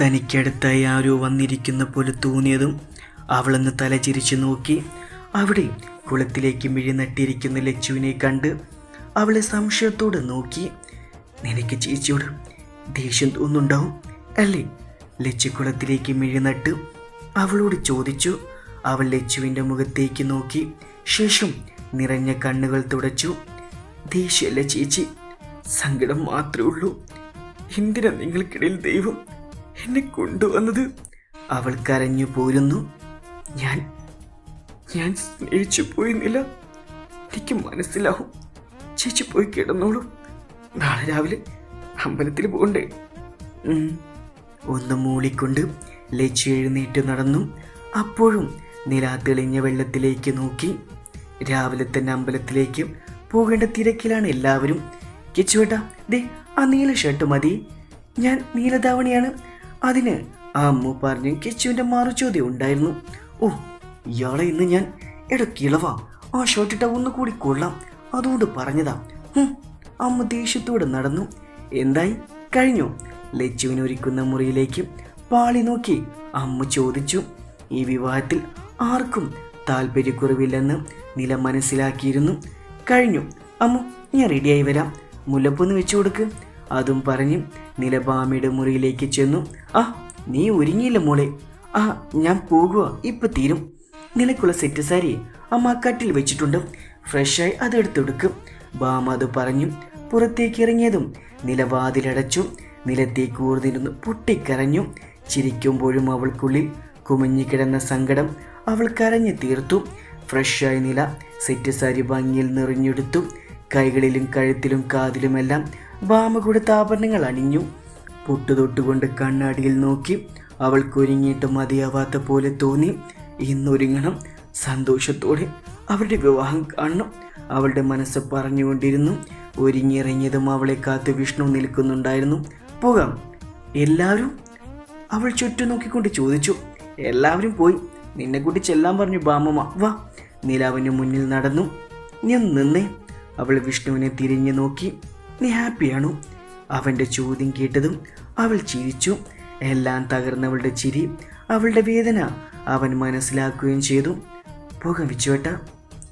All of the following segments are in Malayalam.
തനിക്കടുത്തായി ആരോ വന്നിരിക്കുന്ന പോലെ തോന്നിയതും അവളൊന്ന് തലചിരിച്ചു നോക്കി. അവിടെ കുളത്തിലേക്ക് മിഴി നട്ടിരിക്കുന്ന ലച്ചുവിനെ കണ്ട് അവളെ സംശയത്തോടെ നോക്കി. നിനക്ക് ചേച്ചിയോട് ദേഷ്യം തോന്നുന്നുണ്ടാവും അല്ലേ. ലച്ചു കുളത്തിലേക്ക് മിഴി നട്ട് അവളോട് ചോദിച്ചു. അവൾ ലച്ചുവിന്റെ മുഖത്തേക്ക് നോക്കി. ശേഷം നിറഞ്ഞ കണ്ണുകൾ തുടച്ചു. ദേഷ്യമല്ല ചേച്ചി? സങ്കടം മാത്രമേ ഉള്ളൂ. എന്തിനാ നിങ്ങൾക്കിടയിൽ ദൈവം എന്നെ കൊണ്ടുവന്നത്. അവൾ കരഞ്ഞു പോരുന്നു. ഞാൻ ഞാൻ സ്നേഹിച്ചു പോയിരുന്നില്ല എനിക്ക് മനസ്സിലാവും. ചേച്ചി പോയി കിടന്നോളൂ. നാളെ രാവിലെ അമ്പലത്തിൽ പോകണ്ടേ. ഒന്ന് മൂളിക്കൊണ്ട് ലച്ചു എഴുന്നേറ്റ് നടന്നു. അപ്പോഴും നില തെളിഞ്ഞ വെള്ളത്തിലേക്ക് നോക്കി. രാവിലെ തന്നെ അമ്പലത്തിലേക്ക് പോകേണ്ട തിരക്കിലാണ് എല്ലാവരും. കിച്ചുവേട്ടാ ദേ ആ നീല ഷർട്ട് മതി. ഞാൻ നീലധാവണിയാണ്. അതിന് ആ അമ്മു പറഞ്ഞു കിച്ചുവിന്റെ മറുചോദ്യം ഉണ്ടായിരുന്നു. ഓ ഇയാളെ ഇന്ന് ഞാൻ എട കിളവ ആ ഷോട്ടിട്ട ഇട്ട ഒന്ന് കൂടി കൊള്ളാം. അതുകൊണ്ട് പറഞ്ഞതാ. അമ്മ ദേഷ്യത്തോടെ നടന്നു. എന്തായി? കഴിഞ്ഞു? ലച്ചുവിന് ഒരുക്കുന്ന മുറിയിലേക്ക് പാളി നോക്കി അമ്മ ചോദിച്ചു. ഈ വിവാഹത്തിൽ ആർക്കും താല്പര്യക്കുറവില്ലെന്ന് നില മനസ്സിലാക്കിയിരുന്നു. കഴിഞ്ഞു. അമ്മ ഞാൻ റെഡിയായി വരാം. മുല്ലപ്പൊന്ന് വെച്ചു കൊടുക്ക്. അതും പറഞ്ഞ് നില ബാമയുടെ മുറിയിലേക്ക് ചെന്നു. ആ നീ ഒരുങ്ങിയില്ല മോളെ. ആ ഞാൻ പോകുക ഇപ്പൊ തീരും. നിലക്കുള്ള സെറ്റ് സാരി അമ്മ കട്ടിൽ വെച്ചിട്ടുണ്ട്. ഫ്രഷായി അത് എടുത്തെടുക്കും ബാമ അത് പറഞ്ഞു. പുറത്തേക്ക് ഇറങ്ങിയതും നിലവാതിലടച്ചു നിലത്തേക്ക് ഊർന്നിരുന്നു പൊട്ടിക്കരഞ്ഞു. ചിരിക്കുമ്പോഴും അവൾക്കുള്ളിൽ കുമിഞ്ഞുകിടന്ന സങ്കടം അവൾ കരഞ്ഞു തീർത്തു. ഫ്രഷായി നില സെറ്റ് സാരി ഭംഗിയിൽ നിറഞ്ഞെടുത്തു. കൈകളിലും കഴുത്തിലും കാതിലുമെല്ലാം ബാമ കൊടുത്ത ആഭരണങ്ങൾ അണിഞ്ഞു. പൊട്ടുതൊട്ടുകൊണ്ട് കണ്ണാടിയിൽ നോക്കി അവൾക്കൊരുങ്ങിയിട്ട് മതിയാവാത്ത പോലെ തോന്നി. ഇന്നൊരുങ്ങണം. സന്തോഷത്തോടെ അവരുടെ വിവാഹം കാണണം. അവളുടെ മനസ്സ് പറഞ്ഞുകൊണ്ടിരുന്നു. ഒരുങ്ങിയിറങ്ങിയതും അവളെ കാത്ത് വിഷ്ണു നിൽക്കുന്നുണ്ടായിരുന്നു. പോകാം. എല്ലാവരും അവൾ ചുറ്റും നോക്കിക്കൊണ്ട് ചോദിച്ചു. എല്ലാവരും പോയി. നിന്നെ കൂട്ടി ചെല്ലാൻ പറഞ്ഞു ബാമമ്മ. വാ. നിലാവിന് മുന്നിൽ നടന്നു. ഞാൻ നിന്നേ. അവൾ വിഷ്ണുവിനെ തിരിഞ്ഞു നോക്കി. നീ ഹാപ്പിയാണോ? അവന്റെ ചോദ്യം കേട്ടതും അവൾ ചിരിച്ചു. എല്ലാം തകർന്നവളുടെ ചിരി അവളുടെ വേദന അവൻ മനസ്സിലാക്കുകയും ചെയ്തു. പോകാം വിച്ചുവേട്ട.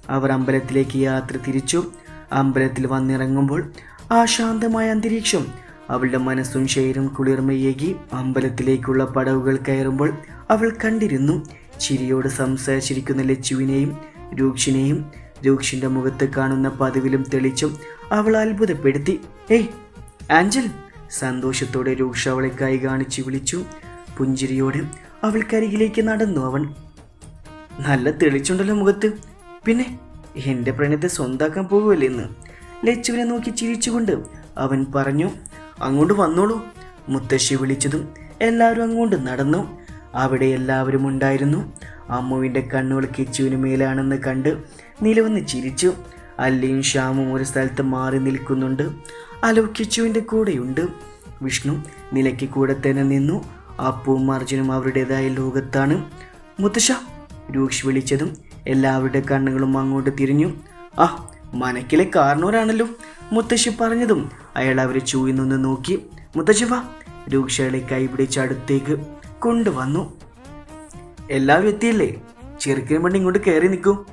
അവർ അമ്പലത്തിലേക്ക് യാത്ര തിരിച്ചു. അമ്പലത്തിൽ വന്നിറങ്ങുമ്പോൾ ആ ശാന്തമായ അന്തരീക്ഷം അവളുടെ മനസ്സും ശരീരം കുളിർമയേകി അമ്പലത്തിലേക്കുള്ള പടവുകൾ കയറുമ്പോൾ അവൾ കണ്ടിരുന്നു. ചിരിയോട് സംസാരിച്ചിരിക്കുന്ന ലച്ചുവിനെയും രൂക്ഷിനെയും രൂക്ഷിന്റെ മുഖത്ത് കാണുന്ന പതിവിലും തെളിച്ചും അവൾ അത്ഭുതപ്പെടുത്തി. ഏയ് ആഞ്ചൽ സന്തോഷത്തോടെ രൂക്ഷ അവളെ കൈ കാണിച്ച് വിളിച്ചു. പുഞ്ചിരിയോടെ അവൾക്കരികിലേക്ക് നടന്നു അവൻ. നല്ല തെളിച്ചുണ്ടല്ലോ മുഖത്ത്. പിന്നെ എന്റെ പ്രണയത്തെ സ്വന്താക്കാൻ പോകുമല്ലേ ഇന്ന് ലച്ചുവിനെ നോക്കി ചിരിച്ചുകൊണ്ട് അവൻ പറഞ്ഞു അങ്ങോട്ട് വന്നോളൂ. മുത്തശ്ശി വിളിച്ചതും എല്ലാവരും അങ്ങോട്ട് നടന്നു. അവിടെ എല്ലാവരും ഉണ്ടായിരുന്നു. അമ്മുവിന്റെ കണ്ണുകൾ കിച്ചുവിന് മേലാണെന്ന് കണ്ട് നിലവന്ന് ചിരിച്ചു. അല്ലയും ശ്യാമും ഒരു സ്ഥലത്ത് മാറി നിൽക്കുന്നുണ്ട്. അലോ കിച്ചുവിന്റെ കൂടെയുണ്ട്. വിഷ്ണു നിലയ്ക്ക് കൂടെ തന്നെ നിന്നു. അപ്പുവും അർജുനും അവരുടേതായ ലോകത്താണ്. മുത്തശ്ശ രൂക്ഷ് വിളിച്ചതും എല്ലാവരുടെ കണ്ണുകളും അങ്ങോട്ട് തിരിഞ്ഞു. ആ മനക്കിലെ കാരണവരാണല്ലോ മുത്തശ്ശി പറഞ്ഞതും. അയാൾ അവരെ ചൂയി നിന്ന് നോക്കി. മുത്തശ്ശി വാ രൂക്ഷകളെ കൈപിടിച്ച് അടുത്തേക്ക് കൊണ്ടുവന്നു. എല്ലാവരും എത്തിയില്ലേ? ചെറുക്കിന് വേണ്ടി ഇങ്ങോട്ട് കയറി നിൽക്കും.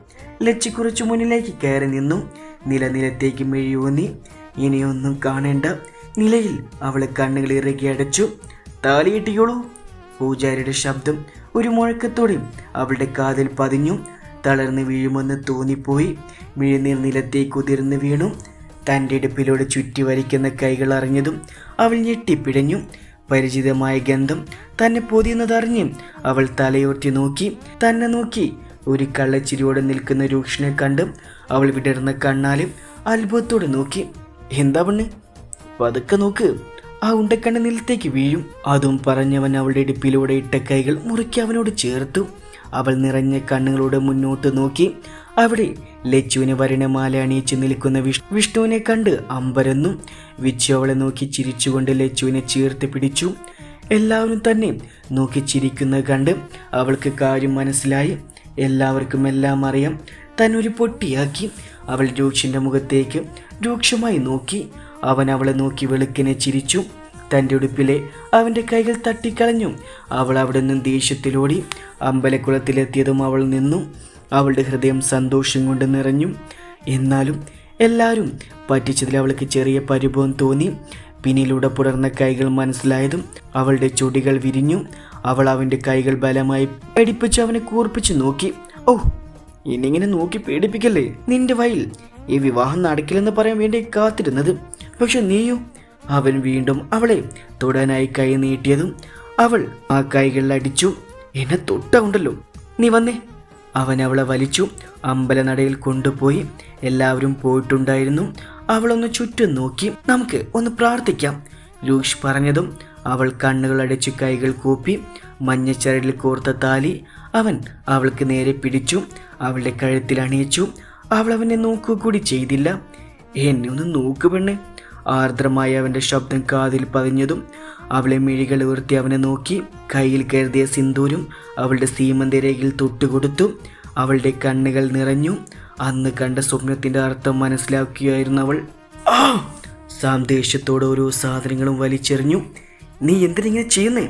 ലച്ചി കുറച്ചു മുന്നിലേക്ക് കയറി നിന്നു. നിലനിലത്തേക്ക് മെഴിയൂന്നി ഇനിയൊന്നും കാണേണ്ട. നിലയിൽ അവളെ കണ്ണുകൾ ഇറക്കി അടച്ചു. താലി കെട്ടിക്കോളൂ. പൂജാരിയുടെ ശബ്ദം ഒരു മുഴക്കത്തോടെ അവളുടെ കാതിൽ പതിഞ്ഞു. തളർന്ന് വീഴുമെന്ന് തോന്നിപ്പോയി. മിഴുനീർ നിലത്തേക്ക് ഉതിർന്ന് വീണു. തന്റെ ഇടുപ്പിലൂടെ ചുറ്റി വരിക്കുന്ന കൈകൾ അറിഞ്ഞതും അവൾ ഞെട്ടിപ്പിടഞ്ഞു പരിചിതമായ ഗന്ധം തന്നെ പൊതിയുന്നതറിഞ്ഞ് അവൾ തലയോർത്തി നോക്കി തന്നെ നോക്കി. ഒരു കള്ളച്ചിരിയോടെ നിൽക്കുന്ന രൂക്ഷനെ കണ്ട് അവൾ വിടർന്ന കണ്ണാലും അത്ഭുതത്തോടെ നോക്കി. എന്താ പെണ്ണ്? പതുക്കെ നോക്ക്. ആ ഉണ്ടക്കണ്ണ നിലത്തേക്ക് വീഴും. അതും പറഞ്ഞവൻ അവളുടെ ഇടുപ്പിലൂടെ ഇട്ട കൈകൾ മുറുക്കി അവനോട് ചേർത്തു. അവൾ നിറഞ്ഞ കണ്ണുകളോട് മുന്നോട്ട് നോക്കി. അവിടെ ലച്ചുവിന് വരണമാല അണിയിച്ച് നിൽക്കുന്ന വിഷ് വിഷ്ണുവിനെ കണ്ട് അമ്പരന്നു. വിച്ചു അവളെ നോക്കി ചിരിച്ചുകൊണ്ട് ലച്ചുവിനെ ചേർത്ത് പിടിച്ചു. എല്ലാവരും തന്നെ നോക്കി ചിരിക്കുന്നത് കണ്ട് അവൾക്ക് കാര്യം മനസ്സിലായി. എല്ലാവർക്കും എല്ലാം അറിയാം. തന്നൊരു പൊട്ടിയാക്കി അവൾ രൂക്ഷന്റെ മുഖത്തേക്ക് രൂക്ഷമായി നോക്കി. അവൻ അവളെ നോക്കി വെളുക്കിനെ ചിരിച്ചു. തന്റെ ഉടുപ്പിലെ അവന്റെ കൈകൾ തട്ടിക്കളഞ്ഞു. അവൾ അവിടെ നിന്നും ദേഷ്യത്തിലോടി അമ്പലക്കുളത്തിലെത്തിയതും അവൾ നിന്നു. അവളുടെ ഹൃദയം സന്തോഷം കൊണ്ട് നിറഞ്ഞു. എന്നാലും എല്ലാവരും പറ്റിച്ചതിൽ അവൾക്ക് ചെറിയ പരിഭവം തോന്നി. പിന്നിലൂടെ പുലർന്ന കൈകൾ മനസ്സിലായതും അവളുടെ ചുടികൾ വിരിഞ്ഞു. അവൾ അവന്റെ കൈകൾ ബലമായി പേടിപ്പിച്ച് അവനെ കൂർപ്പിച്ച് നോക്കി. ഓ ഇനിങ്ങനെ നോക്കി പേടിപ്പിക്കല്ലേ? നിന്റെ വയൽ ഈ വിവാഹം നടക്കില്ലെന്ന് പറയാൻ വേണ്ടി കാത്തിരുന്നത്. പക്ഷെ നീയോ? അവൻ വീണ്ടും അവളെ തൊടാനായി കൈ നീട്ടിയതും അവൾ ആ കൈകളിൽ അടിച്ചു. എന്നെ തൊട്ടുണ്ടല്ലോ നീ വന്നേ. അവൻ അവളെ വലിച്ചു അമ്പലനടയിൽ കൊണ്ടുപോയി. എല്ലാവരും പോയിട്ടുണ്ടായിരുന്നു. അവളൊന്ന് ചുറ്റും നോക്കി നമുക്ക് ഒന്ന് പ്രാർത്ഥിക്കാം. രൂക്ഷ് പറഞ്ഞതും അവൾ കണ്ണുകൾ അടച്ചു കൈകൾ കൂപ്പി മഞ്ഞച്ചരടിൽ കോർത്ത താലി അവൻ അവൾക്ക് നേരെ പിടിച്ചു അവളുടെ കഴുത്തിൽ അണിയിച്ചു. അവൾ അവനെ നോക്കുക കൂടി ചെയ്തില്ല. എന്നെ ഒന്ന് നോക്ക് പെണ്ണ്. ആർദ്രമായ അവന്റെ ശബ്ദം കാതിൽ പതിഞ്ഞതും അവളെ മിഴികൾ ഉയർത്തി അവനെ നോക്കി കയ്യിൽ കരുതിയ സിന്ദൂരും അവളുടെ സീമന്തരേഖയിൽ തൊട്ടുകൊടുത്തു. അവളുടെ കണ്ണുകൾ നിറഞ്ഞു. അന്ന് കണ്ട സ്വപ്നത്തിന്റെ അർത്ഥം മനസ്സിലാക്കുകയായിരുന്നു അവൾ. സാന്ദേശത്തോടെ ഓരോ സാധനങ്ങളും വലിച്ചെറിഞ്ഞു. നീ എന്തിനിങ്ങനെ ചെയ്യുന്നേ?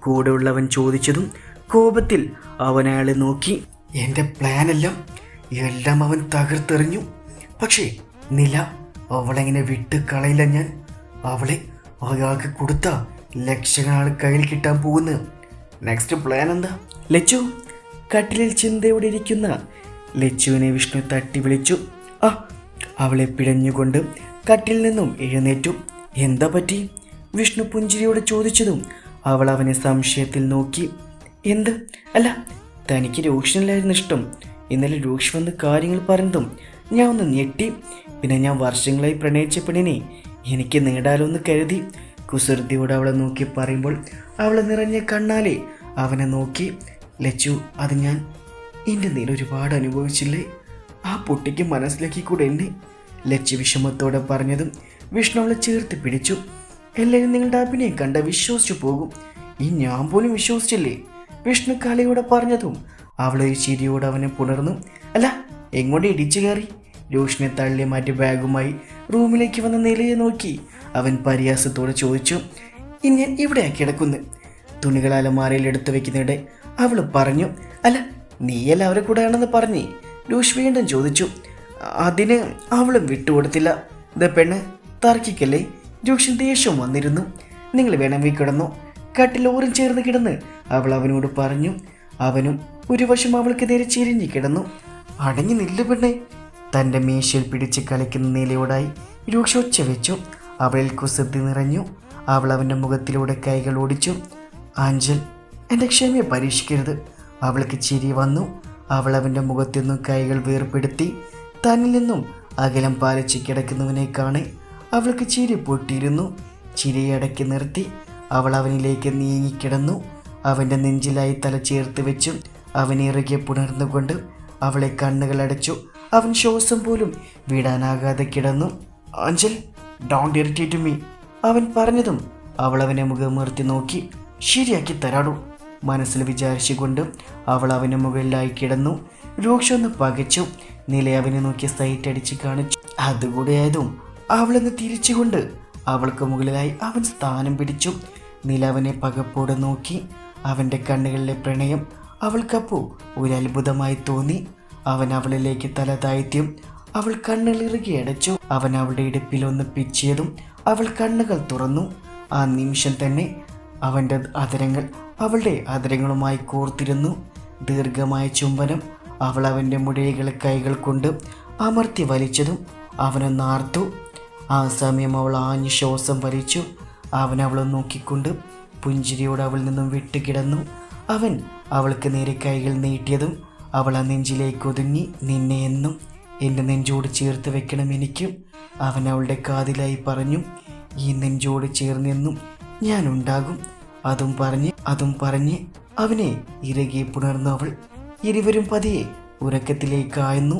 കൂടെയുള്ളവൻ ചോദിച്ചതും കോപത്തിൽ അവൻ അയാളെ നോക്കി. എന്റെ പ്ലാനെല്ലാം എല്ലാം അവൻ തകർത്തെറിഞ്ഞു. പക്ഷേ നില അവളെങ്ങനെ വിട്ട് കളയില്ല ഞാൻ. അവളെ അയാൾക്ക് കൊടുത്ത ലക്ഷങ്ങൾ കയ്യിൽ കിട്ടാൻ പോകുന്നത്. നെക്സ്റ്റ് പ്ലാൻ എന്താ? ലച്ചു കട്ടിലിൽ ചിന്തയോടെ ഇരിക്കുന്ന? ലച്ചുവിനെ വിഷ്ണു തട്ടി വിളിച്ചു. ആ അവളെ പിഴഞ്ഞുകൊണ്ട് കട്ടിൽ നിന്നും എഴുന്നേറ്റു. എന്താ പറ്റി? വിഷ്ണു പുഞ്ചിരിയോട് ചോദിച്ചതും അവൾ അവനെ സംശയത്തിൽ നോക്കി. എന്ത്? അല്ല തനിക്ക് രൂക്ഷനല്ലായിരുന്നു ഇഷ്ടം. ഇന്നലെ രൂക്ഷ് വന്ന് കാര്യങ്ങൾ പറഞ്ഞതും ഞാൻ ഒന്ന് ഞെട്ടി. പിന്നെ ഞാൻ വർഷങ്ങളായി പ്രണയിച്ച പെണ്ണിനെ എനിക്ക് നേടാലോ എന്ന് കരുതി. കുസൃതിയോട് അവളെ നോക്കി പറയുമ്പോൾ അവളെ നിറഞ്ഞ കണ്ണാലെ അവനെ നോക്കി ലച്ചു അത് ഞാൻ എന്റെ നീല ഒരുപാട് അനുഭവിച്ചില്ലേ? ആ പൊട്ടിക്ക് മനസ്സിലാക്കി കൂടെ എന്നെ? ലച്ചു വിഷമത്തോടെ പറഞ്ഞതും വിഷ്ണു അവളെ ചേർത്ത് പിടിച്ചു. എല്ലാവരും നിങ്ങളുടെ അഭിനയം കണ്ട വിശ്വസിച്ചു പോകും. ഈ ഞാൻ പോലും വിശ്വസിച്ചില്ലേ? വിഷ്ണു കളിയോടെ പറഞ്ഞതും അവളെ ഒരു ചിരിയോടെ അവനെ പുണർന്നു. അല്ല എങ്ങോട്ട് ഇടിച്ചു കയറി? രോഷിനെ തള്ളി മാറ്റി ബാഗുമായി റൂമിലേക്ക് വന്ന നിലയെ നോക്കി അവൻ പരിഹാസത്തോടെ ചോദിച്ചു ഇനി ഞാൻ ഇവിടെയാ കിടക്കുന്നു. തുണികൾ അലമാരയിൽ എടുത്തു വെക്കുന്നിടെ അവൾ പറഞ്ഞു അല്ല നീയല്ല അവരെ കൂടെയാണെന്ന് പറഞ്ഞേ രൂഷ് വീണ്ടും ചോദിച്ചു അതിന് അവളും വിട്ടുകൊടുത്തില്ല. ഇത് പെണ്ണ് തർക്കിക്കല്ലേ? രൂക്ഷൻ ദേഷ്യം വന്നിരുന്നു. നിങ്ങൾ വേണമെങ്കിൽ കിടന്നു. കട്ടിലോറും ചേർന്ന് കിടന്ന് അവൾ അവനോട് പറഞ്ഞു അവനും ഒരു വശം അവൾക്ക് നേരെ ചിരിഞ്ഞു കിടന്നു. അടങ്ങി നില്ല പെണ്ണെ. തന്റെ മീശയിൽ പിടിച്ച് കളിക്കുന്ന നിലയോടായി രൂക്ഷ ഒച്ച വെച്ചു. അവളിൽ കുസൃതി നിറഞ്ഞു. അവൾ അവന്റെ മുഖത്തിലൂടെ കൈകൾ ഓടിച്ചു. ആഞ്ചൽ എന്റെ ക്ഷമയെ പരീക്ഷിക്കരുത്. അവൾക്ക് ചിരി വന്നു. അവൾ അവന്റെ മുഖത്തു നിന്നും കൈകൾ വേർപ്പെടുത്തി തന്നിൽ നിന്നും അകലം പാലിച്ച് കിടക്കുന്നവനെ കാണെ. അവൾക്ക് ചിരി പൊട്ടിയിരുന്നു. ചിരിയടക്കി നിർത്തി. അവൾ അവനിലേക്ക് നീങ്ങിക്കിടന്നു. അവന്റെ നെഞ്ചിലായി തല ചേർത്ത് വെച്ചു അവനെ ഇറുകെ പുണർന്നുകൊണ്ട് അവളെ കണ്ണുകൾ അടച്ചു. അവൻ ശ്വാസം പോലും വിടാനാകാതെ കിടന്നു. അഞ്ചൽ ഡോണ്ട് ഇറിറ്റേറ്റ് മീ അവൻ പറഞ്ഞതും അവൾ അവനെ മുഖമുയർത്തി നോക്കി ശരിയാക്കി തരാടൂ. മനസ്സിൽ വിചാരിച്ചുകൊണ്ട് അവൾ അവന് മുകളിലായി കിടന്നു. രൂക്ഷൊന്ന് പകച്ചു. നില അവനെ നോക്കി സൈറ്റ് അടിച്ച് കാണിച്ചു. അതുകൂടെയായതും അവളെന്ന് തിരിച്ചുകൊണ്ട് അവൾക്ക് മുകളിലായി അവൻ സ്ഥാനം പിടിച്ചു. നില അവനെ പകപ്പോടെ നോക്കി. അവന്റെ കണ്ണുകളിലെ പ്രണയം അവൾക്കപ്പോൾ ഒരു അത്ഭുതമായി തോന്നി. അവൻ അവളിലേക്ക് തല താഴ്ത്തിയും അവൾ കണ്ണുകളിറുകി അടച്ചു. അവൻ അവളുടെ ഇടുപ്പിൽ ഒന്ന് പിച്ചിയതും അവൾ കണ്ണുകൾ തുറന്നു. ആ നിമിഷം തന്നെ അവന്റെ അതരങ്ങൾ അവളുടെ അതരങ്ങളുമായി കോർത്തിരുന്നു. ദീർഘമായ ചുംബനം അവൾ അവന്റെ മുടികളെ കൈകൾ കൊണ്ട് അമർത്തി വലിച്ചതും അവനൊന്ന് ആർത്തു. ആ സമയം അവൾ ആഞ്ഞു ശ്വാസം വലിച്ചു. അവൻ അവളെ നോക്കിക്കൊണ്ട് പുഞ്ചിരിയോട് അവൾ നിന്നും വിട്ടുകിടന്നു അവൻ അവൾക്ക് നേരെ കൈകൾ നീട്ടിയതും അവൾ ആ നെഞ്ചിലേക്ക് ഒതുങ്ങി നിന്നെ എന്നും എന്റെ നെഞ്ചോട് ചേർത്ത് വെക്കണം എനിക്കും. അവൻ അവളുടെ കാതിലായി പറഞ്ഞു ഈ നെഞ്ചോട് ചേർന്നെന്നും ഞാൻ ഉണ്ടാകും അതും പറഞ്ഞ് അതും പറഞ്ഞ് അവനെ ഇറകെ പുണർന്നവൾ ഇരുവരും പതിയെ ഉറക്കത്തിലേക്കായിരുന്നു